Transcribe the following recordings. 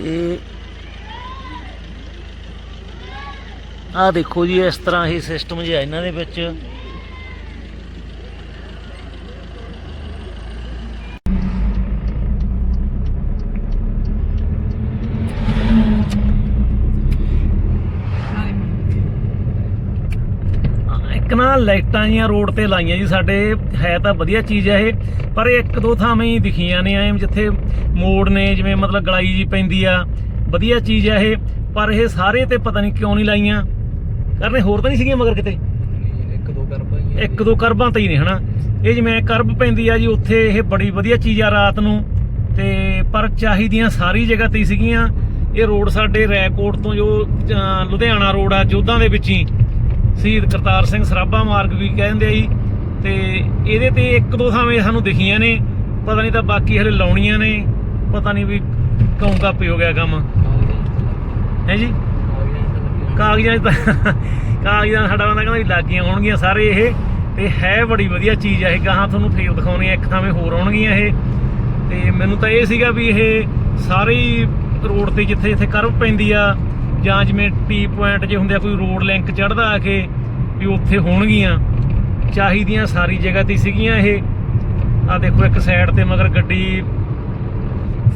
ਇਹ ਆ ਦੇਖੋ ਜੀ ਇਸ ਤਰ੍ਹਾਂ ਹੀ ਸਿਸਟਮ ਜਿਹਾ ਇਹਨਾਂ ਦੇ ਵਿੱਚ। ਇੱਕ ਨਾ ਲਾਈਟਾਂ ਜੀਆਂ ਰੋਡ ਤੇ ਲਾਈਆਂ ਜੀ ਸਾਡੇ ਹੈ ਤਾਂ ਵਧੀਆ ਚੀਜ਼ ਹੈ ਇਹ ਪਰ ਇੱਕ ਦੋ ਥਾਵੇਂ ਹੀ ਦਿਖੀਆਂ ਨੇ ਐਂ ਜਿੱਥੇ ਮੋੜ ਨੇ ਜਿਵੇਂ ਮਤਲਬ ਗਲਾਈ ਜੀ ਪੈਂਦੀ ਆ ਵਧੀਆ ਚੀਜ਼ ਹੈ ਇਹ ਪਰ ਇਹ ਸਾਰੇ ਤੇ ਪਤਾ ਨਹੀਂ ਕਿਉਂ ਨਹੀਂ ਲਾਈਆਂ। ਕਰਨੇ ਹੋਰ ਤਾਂ ਨਹੀਂ ਸੀਗੀਆਂ ਮਗਰ ਕਿਤੇ? ਇੱਕ ਦੋ ਕਰ ਭਾਈ ਇੱਕ ਦੋ ਕਰਬਾਂ ਤੇ ਹੀ ਨੇ ਹਨਾ? ਇਹ ਜਿਵੇਂ ਕਰਬ ਪੈਂਦੀ ਆ ਜੀ ਉੱਥੇ ਇਹ ਬੜੀ ਵਧੀਆ ਚੀਜ਼ ਆ ਰਾਤ ਨੂੰ ਤੇ ਪਰ ਚਾਹੀਦੀਆਂ ਸਾਰੀ ਜਗ੍ਹਾ ਤੇ ਹੀ ਸੀਗੀਆਂ। ਇਹ ਰੋਡ ਸਾਡੇ ਰੈਕੋਟ ਤੋਂ ਜੋ ਲੁਧਿਆਣਾ ਰੋਡ ਆ ਜੋਧਾਂ ਦੇ ਵਿੱਚ ਹੀ। ਸ਼ਹੀਦ ਕਰਤਾਰ ਸਿੰਘ ਸਰਾਭਾ ਮਾਰਗ ਵੀ ਕਹਿੰਦੇ ਆ ਜੀ। ਤੇ ਇਹਦੇ ਤੇ ਇੱਕ ਦੋ ਥਾਵੇਂ ਸਾਨੂੰ ਦਿਖੀਆਂ ਨੇ। ਪਤਾ ਨਹੀਂ ਤਾਂ ਬਾਕੀ ਹਲੇ ਲਾਉਣੀਆਂ ਨੇ। ਪਤਾ ਨਹੀਂ ਵੀ ਕੌਂ ਕਾਪੀ ਹੋ ਗਿਆ ਕੰਮ। ਹੈ ਜੀ? ਕਾਗਜ਼ਾਂ 'ਚ ਤਾਂ ਕਾਗਜ਼ਾਂ ਸਾਡਾ ਬੰਦਾ ਕਹਿੰਦਾ ਵੀ ਲੱਗੀਆਂ ਹੋਣਗੀਆਂ ਸਾਰੇ ਇਹ। ਤੇ ਹੈ ਬੜੀ ਵਧੀਆ ਚੀਜ਼ ਆ ਇਹ। ਗਾਹਾਂ ਤੁਹਾਨੂੰ ਫੇਰ ਦਿਖਾਉਣੀ ਆ। ਇੱਕ ਥਾਵੇਂ ਹੋਰ ਆਉਣਗੀਆਂ ਇਹ। ਤੇ ਮੈਨੂੰ ਤਾਂ ਇਹ ਸੀਗਾ ਵੀ ਇਹ ਸਾਰੇ ਰੋਡ ਤੇ ਜਿੱਥੇ ਜਿੱਥੇ ਕਰਵ ਪੈਂਦੀ ਆ ਜਾਂ ਜਿਵੇਂ ਟੀ ਪੁਆਇੰਟ ਜੇ ਹੁੰਦੇ ਆ, ਕੋਈ ਰੋਡ ਲਿੰਕ ਚੜਦਾ ਆ ਕੇ ਵੀ ਉੱਥੇ ਹੋਣਗੀਆਂ, ਚਾਹੀਦੀਆਂ ਸਾਰੀ ਜਗ੍ਹਾ ਤੇ ਸੀਗੀਆਂ ਇਹ। ਆ ਦੇਖੋ ਇੱਕ ਸਾਈਡ ਤੇ ਮਗਰ ਗੱਡੀ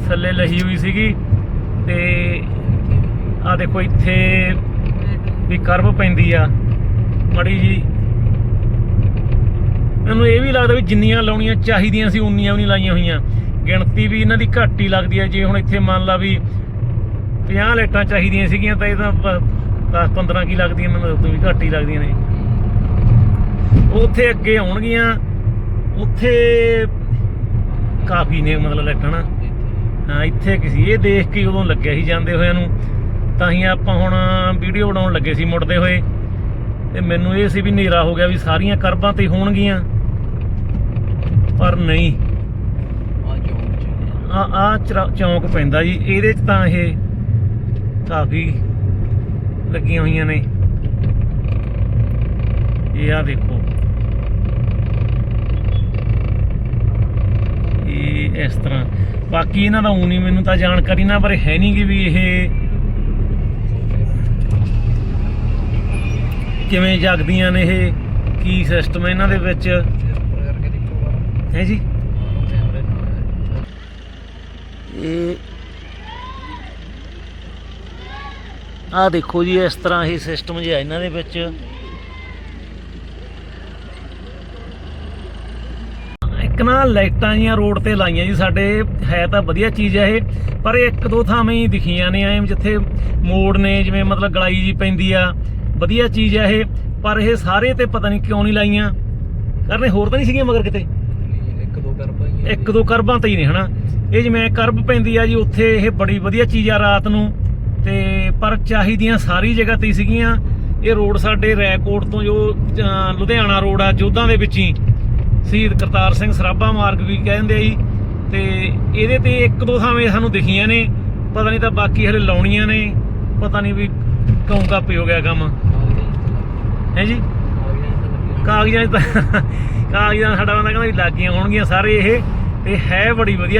ਥੱਲੇ ਲਹੀ ਹੋਈ ਸੀਗੀ ਤੇ ਆ ਦੇਖੋ ਇੱਥੇ ਵੀ ਕਰਵ ਪੈਂਦੀ ਆ, ਮੜੀ ਜੀ। ਮੈਨੂੰ ਇਹ ਵੀ ਲੱਗਦਾ ਵੀ ਜਿੰਨੀਆਂ ਲਾਉਣੀਆਂ ਚਾਹੀਦੀਆਂ ਸੀ, ਉਨੀਆਂ ਵੀ ਨਹੀਂ ਲਾਈਆਂ ਹੋਈਆਂ। ਗਿਣਤੀ ਵੀ ਇਹਨਾਂ ਦੀ ਘੱਟ ਹੀ ਲੱਗਦੀ ਹੈ ਜੇ ਹੁਣ ਇੱਥੇ ਮੰਨ ਲਾ ਵੀ 50 ਲਾਈਟਾਂ ਚਾਹੀਦੀਆਂ ਸੀਗੀਆਂ ਤਾਂ ਇਹ ਤਾਂ 10 15 ਕੀ ਲੱਗਦੀਆਂ ਮੈਨੂੰ ਉਦੋਂ ਵੀ ਘੱਟ ਹੀ ਲੱਗਦੀਆਂ ਨੇ। ਉੱਥੇ ਅੱਗੇ ਆਉਣਗੀਆਂ ਉੱਥੇ ਕਾਫੀ ਨੇ ਮਤਲਬ ਲਾਈਟਾਂ ਨਾ। ਹਾਂ ਇੱਥੇ ਕਿਸੇ ਇਹ ਦੇਖ ਕੇ ਉਦੋਂ ਲੱਗਿਆ ਸੀ ਜਾਂਦੇ ਹੋਇਆਂ ਨੂੰ। ਤਾਂ ਹੀ ਆਪਾਂ ਹੁਣ ਵੀਡੀਓ ਬਣਾਉਣ ਲੱਗੇ ਸੀ ਮੁੜਦੇ ਹੋਏ। ਤੇ ਮੈਨੂੰ ਇਹ ਸੀ ਵੀ ਹਨੇਰਾ ਹੋ ਗਿਆ ਵੀ ਸਾਰੀਆਂ ਕਰਬਾਂ ਤੇ ਹੋਣਗੀਆਂ। ਪਰ ਨਹੀਂ। ਆ ਆ ਚੌਂਕ ਪੈਂਦਾ ਜੀ ਇਹਦੇ ਚ ਤਾਂ ਇਹ ਕਾਫੀ ਲੱਗੀਆਂ ਹੋਈਆਂ ਨੇ। ਇਹ ਆ ਦੇਖੋ। ਇਹ ਇਸ ਤਰ੍ਹਾਂ। ਬਾਕੀ ਇਹਨਾਂ ਦਾ ਊਂ ਨਹੀਂ ਮੈਨੂੰ ਤਾਂ ਜਾਣਕਾਰੀ ਨਾ ਬਾਰੇ ਹੈ ਨਹੀਂ ਗੀ ਵੀ ਇਹ ਕਿਵੇਂ ਜਗਦੀਆਂ ਨੇ ਇਹ ਕੀ ਸਿਸਟਮ ਇਹਨਾਂ ਦੇ ਵਿੱਚ। ਹੈ ਜੀ? ਹਾਂ। ਇਹ ਆ ਦੇਖੋ ਜੀ ਇਸ ਤਰ੍ਹਾਂ ਇਹ ਸਿਸਟਮ ਜਿਹਾ ਇਹਨਾਂ ਦੇ ਵਿੱਚ। ਇੱਕ ਨਾ ਲਾਈਟਾਂ ਜੀਆਂ ਰੋਡ ਤੇ ਲਾਈਆਂ ਜੀ ਸਾਡੇ ਹੈ ਤਾਂ ਵਧੀਆ ਚੀਜ਼ ਹੈ ਇਹ ਪਰ ਇੱਕ ਦੋ ਥਾਵੇਂ ਹੀ ਦਿਖੀਆਂ ਨੇ ਐਂ ਜਿੱਥੇ ਮੋੜ ਨੇ ਜਿਵੇਂ ਮਤਲਬ ਗਲਾਈ ਜੀ ਪੈਂਦੀ ਆ ਵਧੀਆ ਚੀਜ਼ ਹੈ ਇਹ ਪਰ ਇਹ ਸਾਰੇ ਤੇ ਪਤਾ ਨਹੀਂ ਕਿਉਂ ਨਹੀਂ ਲਾਈਆਂ। ਕਰਨੇ ਹੋਰ ਤਾਂ ਨਹੀਂ ਸੀਗੀਆਂ ਮਗਰ ਕਿਤੇ? ਇੱਕ ਦੋ ਕਰ ਭਾਈ ਇੱਕ ਦੋ ਕਰਬਾਂ ਤੇ ਹੀ ਨੇ ਹਨਾ? ਇਹ ਜਿਵੇਂ ਕਰਬ ਪੈਂਦੀ ਆ ਜੀ ਉੱਥੇ ਇਹ ਬੜੀ ਵਧੀਆ ਚੀਜ਼ ਆ ਰਾਤ ਨੂੰ। ਤੇ ਪਰ ਚਾਹੀਦੀਆਂ ਸਾਰੀ ਜਗ੍ਹਾ ਤੇ ਸੀਗੀਆਂ। ਇਹ ਰੋਡ ਸਾਡੇ ਰੈਕੋਟ ਤੋਂ ਜੋ ਲੁਧਿਆਣਾ ਰੋਡ ਆ, ਜੋਧਾਂ ਦੇ ਵਿੱਚ ਹੀ। ਸ਼ਹੀਦ ਕਰਤਾਰ ਸਿੰਘ ਸਰਾਭਾ ਮਾਰਗ ਵੀ ਕਹਿੰਦੇ ਆ ਜੀ। ਤੇ ਇਹਦੇ ਤੇ ਇੱਕ ਦੋ ਥਾਵੇਂ ਸਾਨੂੰ ਦਿਖੀਆਂ ਨੇ। ਪਤਾ ਨਹੀਂ ਤਾਂ ਬਾਕੀ ਹਲੇ ਲਾਉਣੀਆਂ ਨੇ। ਪਤਾ ਨਹੀਂ ਵੀ ਕੌਂ ਕਾਪੀ ਹੋ ਗਿਆ ਕੰਮ। ਹੈ ਜੀ? ਕਾਗਜ਼ਾਂ 'ਚ ਤਾਂ ਕਾਗਜ਼ਾਂ ਸਾਡਾ ਬੰਦਾ ਕਹਿੰਦਾ ਵੀ ਲੱਗੀਆਂ ਹੋਣਗੀਆਂ ਸਾਰੇ ਇਹ। ਤੇ ਹੈ ਬੜੀ ਵਧੀਆ।